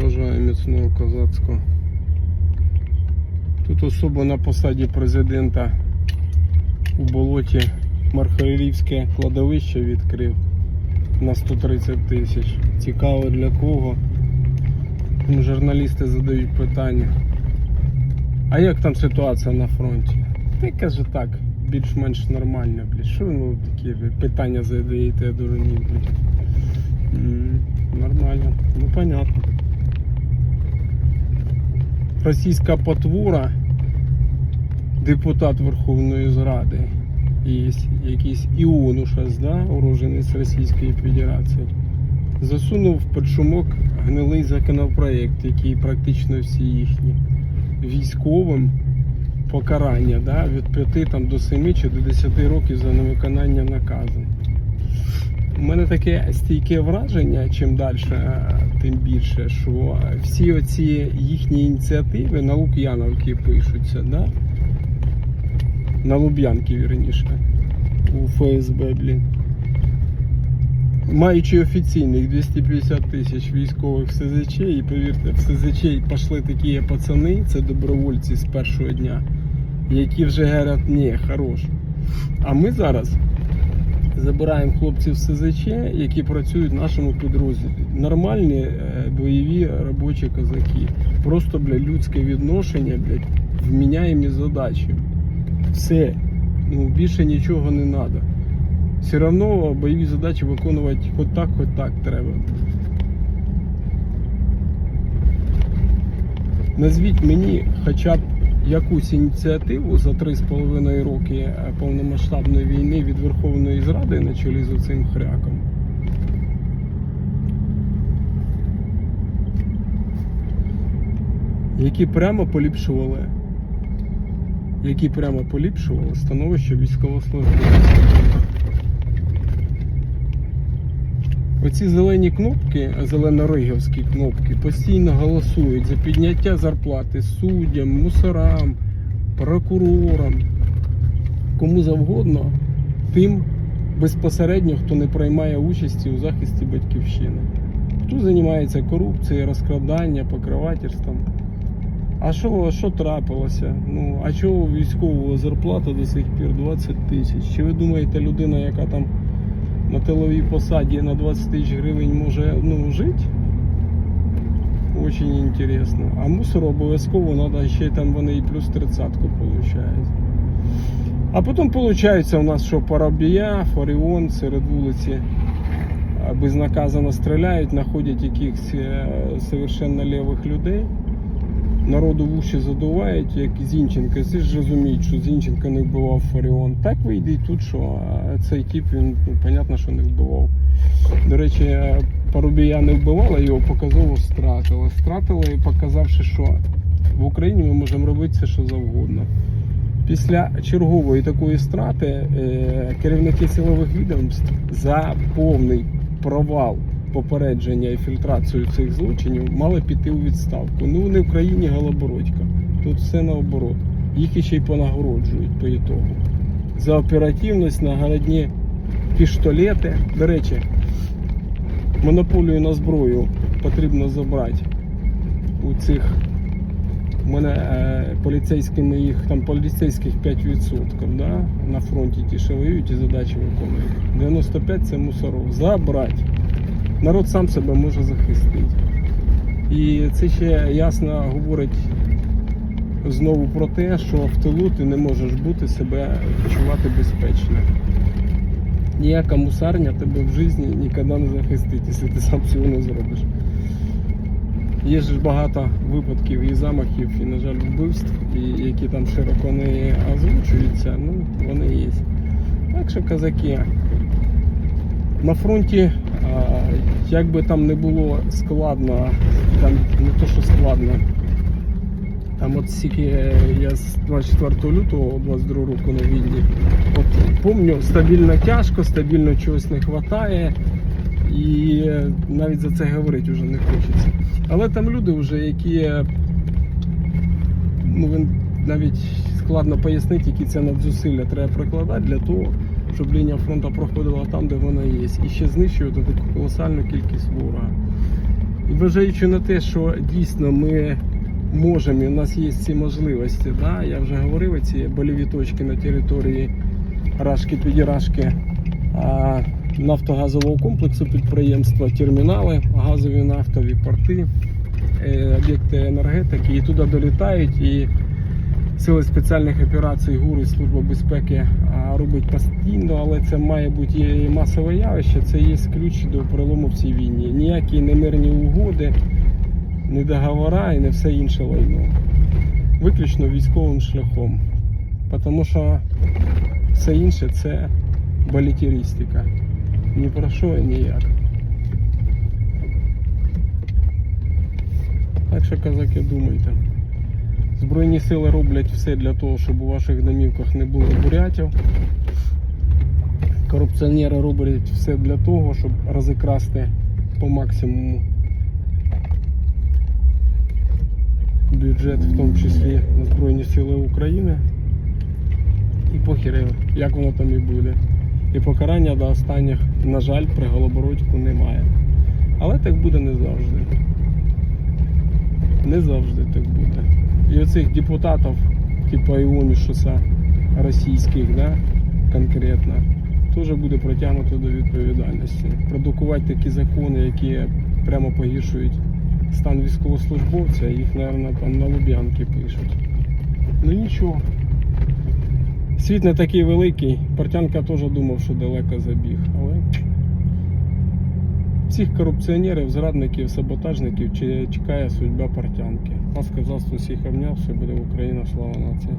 Бажаю міцного козацького. Тут особа на посаді президента у болоті Мархалівське кладовище відкрив на 130 тисяч. Цікаво для кого. Журналісти задають питання. А як там ситуація на фронті? Й каже так, більш-менш нормально, блядь. Що ну, такі питання задаєте дурні, блядь? М, Нормально. Ну понятно. Російська потвора, депутат Верховної Зради, і якийсь Іонушас, да, уроженець Російської Федерації, засунув під шумок гнилий законопроект, який практично всі їхні військовим покарання да, від 5 там, до 7 чи до 10 років за невиконання наказу. У мене таке стійке враження, чим далі, тим більше, що всі оці їхні ініціативи на Лук'яновки пишуться, да? на Луб'янки, вірніше, у ФСБ, блін. Маючи офіційних 250 тисяч військових в СЗЧ, і повірте, в СЗЧ пішли такі пацани, це добровольці з першого дня, які вже говорять, ні, хорош. А ми зараз забираємо хлопців СЗЧ, які працюють в нашому підрозділі. Нормальні е, бойові робочі козаки. Просто бля, людське відношення, блядь, вміняємі задачі. Все. Ну, більше нічого не треба. Все одно бойові задачі виконувати хоч так, хоч так треба. Назвіть мені хоча б якусь ініціативу за 3,5 роки е, повномасштабної війни від Верховної Зради на чолі з цим хряком. Які прямо поліпшували, які прямо поліпшували становище військовослужбовців. Оці зелені кнопки, зелено-ригівські кнопки, постійно голосують за підняття зарплати суддям, мусорам, прокурорам, кому завгодно, тим безпосередньо, хто не приймає участі у захисті батьківщини. Хто займається корупцією, розкраданням, покривательством. А що, що трапилося? Ну, а чого військового зарплата до сих пір 20 тисяч? Чи ви думаєте, людина, яка там на тиловій посаді на 20 тисяч гривень може ну, жити? Очень интересно. А мусору обов'язково треба ще там вони і плюс тридцятку получають. А потім виходить у нас, що Парабія, Фаріон серед вулиці безнаказано стріляють, знаходять якихось е, совершенно лівих людей. Народу в уші задувають, як Зінченко. Всі ж розуміють, що Зінченко не вбивав Фаріон. Так вийде і тут, що цей тип, він, ну, понятно, що не вбивав. До речі, е, Парубія не вбивала, його показово стратили. Стратили, показавши, що в Україні ми можемо робити все, що завгодно. Після чергової такої страти е, керівники силових відомств за повний провал попередження і фільтрацію цих злочинів мали піти у відставку. Ну вони в країні голобородька. Тут все наоборот. Їх іще й понагороджують по ітогу. За оперативність нагородні піштолети. До речі, монополію на зброю потрібно забрати у цих. Мене е, поліцейськими їх там поліцейських 5%, да? на фронті ті, воюють і задачі виконують. 95 це мусоров. Забрати. Народ сам себе може захистити. І це ще ясно говорить знову про те, що в тилу ти не можеш бути себе почувати безпечно. Ніяка мусарня тебе в житті ніколи не захистить, якщо ти сам цього не зробиш. Є ж багато випадків і замахів, і, на жаль, вбивств, і які там широко не озвучуються, ну, вони є. Так що козаки. На фронті, як би там не було складно, там не то, що складно. Там от стільки я з 24 лютого 22 року на війні. От помню, стабільно тяжко, стабільно чогось не вистачає. І навіть за це говорити вже не хочеться. Але там люди вже, які ну, навіть складно пояснити, які це надзусилля треба прикладати для того, щоб лінія фронту проходила там, де вона є. І ще знищувати таку колосальну кількість ворога. І вважаючи на те, що дійсно ми можемо, і у нас є ці можливості, да? я вже говорив, ці больові точки на території Рашки Підірашки нафтогазового комплексу підприємства, термінали, газові нафтові порти, е, об'єкти енергетики, і туди долітають. І Сили спеціальних операцій ГУР і Служба безпеки робить постійно, але це має бути масове явище, це є ключ до перелому в цій війні. Ніякі немирні угоди, не договора і не все інше лайно. Виключно військовим шляхом. Тому що все інше це балетіристика. Ні про що і ніяк. Так що, казаки, думайте. Збройні сили роблять все для того, щоб у ваших домівках не було бурятів. Корупціонери роблять все для того, щоб розікрасти по максимуму бюджет, в тому числі на Збройні Сили України. І похіри, як воно там і буде. І покарання до останніх, на жаль, при Голобородьку немає. Але так буде не завжди. Не завжди так буде. І оцих депутатів, типу Іонішуса, російських, да, конкретно, теж буде притягнуто до відповідальності. Продукувати такі закони, які прямо погіршують стан військовослужбовця, їх, мабуть, там на Луб'янки пишуть. Ну нічого. Світ не такий великий. Портянка теж думав, що далеко забіг, але всіх корупціонерів, зрадників, саботажників чекає судьба портянки. Ласка, всіх обняв, все буде Україна, слава нації.